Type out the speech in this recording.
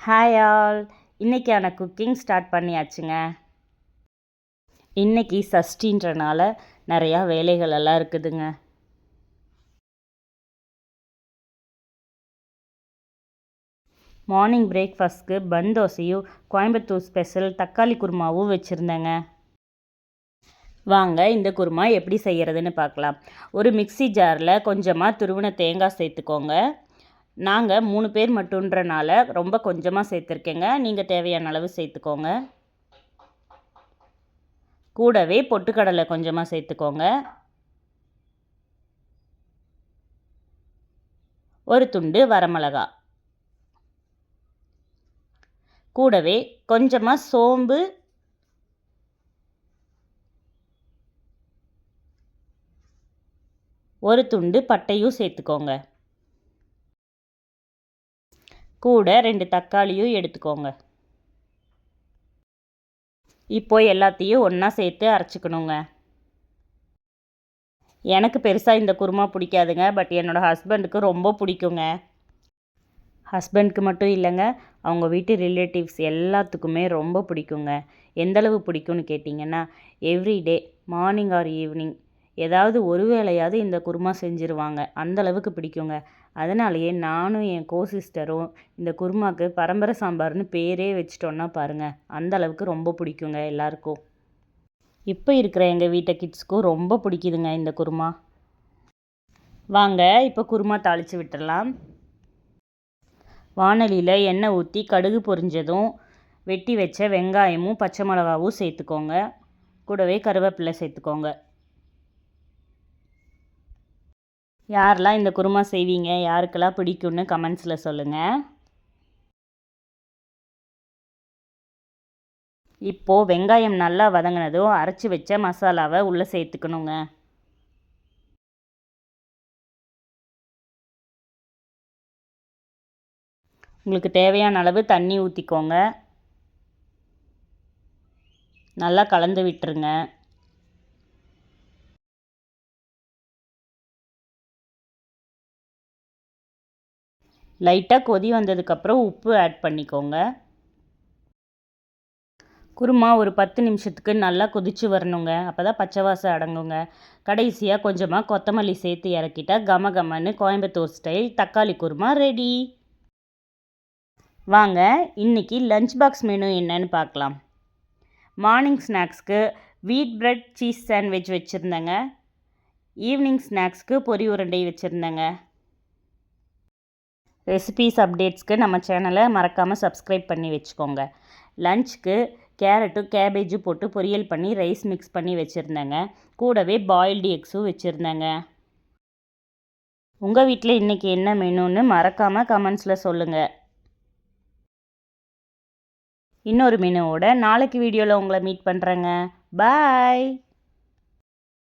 Hi all இன்றைக்கான cooking start பண்ணியாச்சுங்க. இன்றைக்கி சஷ்டின்றனால நிறையா வேலைகள் எல்லாம் இருக்குதுங்க. மார்னிங் பிரேக்ஃபாஸ்ட்க்கு பன் தோசையும் கோயம்புத்தூர் ஸ்பெஷல் தக்காளி குருமாவும் வச்சுருந்தேங்க. வாங்க இந்த குருமா எப்படி செய்கிறதுன்னு பார்க்கலாம். ஒரு மிக்ஸி ஜாரில் கொஞ்சமாக துருவின தேங்காய் சேர்த்துக்கோங்க. நாங்கள் மூணு பேர் மட்டுன்றனால ரொம்ப கொஞ்சமாக சேர்த்துருக்கேங்க. நீங்கள் தேவையான அளவு சேர்த்துக்கோங்க. கூடவே பொட்டுக்கடலை கொஞ்சமாக சேர்த்துக்கோங்க. ஒரு துண்டு வரமிளகா. கூடவே கொஞ்சமாக சோம்பு. ஒரு துண்டு பட்டையும் சேர்த்துக்கோங்க. கூட ரெண்டு தக்காளியும் எடுத்துக்கோங்க. இப்போ எல்லாத்தையும் ஒன்றா சேர்த்து அரைச்சிக்கணுங்க. எனக்கு பெருசாக இந்த குருமா பிடிக்காதுங்க பட் என்னோடய ஹஸ்பண்டுக்கு ரொம்ப பிடிக்குங்க. ஹஸ்பண்ட்க்கு மட்டும் இல்லைங்க அவங்க வீட்டு ரிலேட்டிவ்ஸ் எல்லாத்துக்குமே ரொம்ப பிடிக்குங்க. எந்தளவு பிடிக்கும்னு கேட்டிங்கன்னா எவ்ரிடே மார்னிங் ஆர் ஈவினிங் ஏதாவது ஒரு வேளையாவது இந்த குருமா செஞ்சுருவாங்க. அந்தளவுக்கு பிடிக்குங்க. அதனாலேயே நானும் என் கோ சிஸ்டரும் இந்த குருமாவுக்கு பரம்பரை சாம்பார்னு பேரே வச்சிட்டோன்னா பாருங்கள் அந்த அளவுக்கு ரொம்ப பிடிக்குங்க எல்லாருக்கும். இப்போ இருக்கிற எங்கள் வீட்டை கிட்ஸ்க்கும் ரொம்ப பிடிக்குதுங்க இந்த குருமா. வாங்க இப்போ குருமா தாளித்து விட்டுடலாம் வானலியில் எண்ணெய் ஊற்றி கடுகு பொரிஞ்சதும் வெட்டி வச்ச வெங்காயமும் பச்சை மிளகாவும் சேர்த்துக்கோங்க. கூடவே கருவேப்பிலை சேர்த்துக்கோங்க. யாரெல்லாம் இந்த குருமா செய்வீங்க யாருக்கெல்லாம் பிடிக்கும்னு கமெண்ட்ஸில் சொல்லுங்கள் இப்போது வெங்காயம் நல்லா வதங்கினதும் அரைச்சி வச்ச மசாலாவை உள்ளே சேர்த்துக்கணுங்க. உங்களுக்கு தேவையான அளவு தண்ணி ஊற்றிக்கோங்க நல்லா கலந்து விட்டுருங்க. லைட்டாக கொதி வந்ததுக்கப்புறம் உப்பு ஆட் பண்ணிக்கோங்க. குருமா ஒரு பத்து நிமிஷத்துக்கு நல்லா கொதித்து வரணுங்க. அப்போ தான் பச்சை வாசம் அடங்குங்க. கடைசியாக கொஞ்சமாக கொத்தமல்லி சேர்த்து இறக்கிட்டா கம கமன்னு கோயம்புத்தூர் ஸ்டைல் தக்காளி குருமா ரெடி வாங்க இன்றைக்கி லஞ்ச் பாக்ஸ் மெனு என்னன்னு பார்க்கலாம். மார்னிங் ஸ்நாக்ஸ்க்கு வீட் பிரெட் சீஸ் சாண்ட்விச் வச்சுருந்தேங்க. ஈவினிங் ஸ்நாக்ஸ்க்கு பொரி உருண்டை வச்சுருந்தேங்க. ரெசிபீஸ் அப்டேட்ஸ்க்கு நம்ம சேனலை மறக்காமல் சப்ஸ்கிரைப் பண்ணி வச்சுக்கோங்க. லஞ்சுக்கு கேரட்டும் கேபேஜும் போட்டு பொரியல் பண்ணி ரைஸ் மிக்ஸ் பண்ணி வச்சுருந்தேங்க. கூடவே பாயில்டு எக்ஸும் வச்சுருந்தேங்க. உங்கள் வீட்டில் இன்றைக்கி என்ன மெனுன்னு மறக்காமல் கமெண்ட்ஸில் சொல்லுங்கள் இன்னொரு மெனுவோட நாளைக்கு வீடியோவில் உங்களை மீட் பண்ணுறேங்க பாய்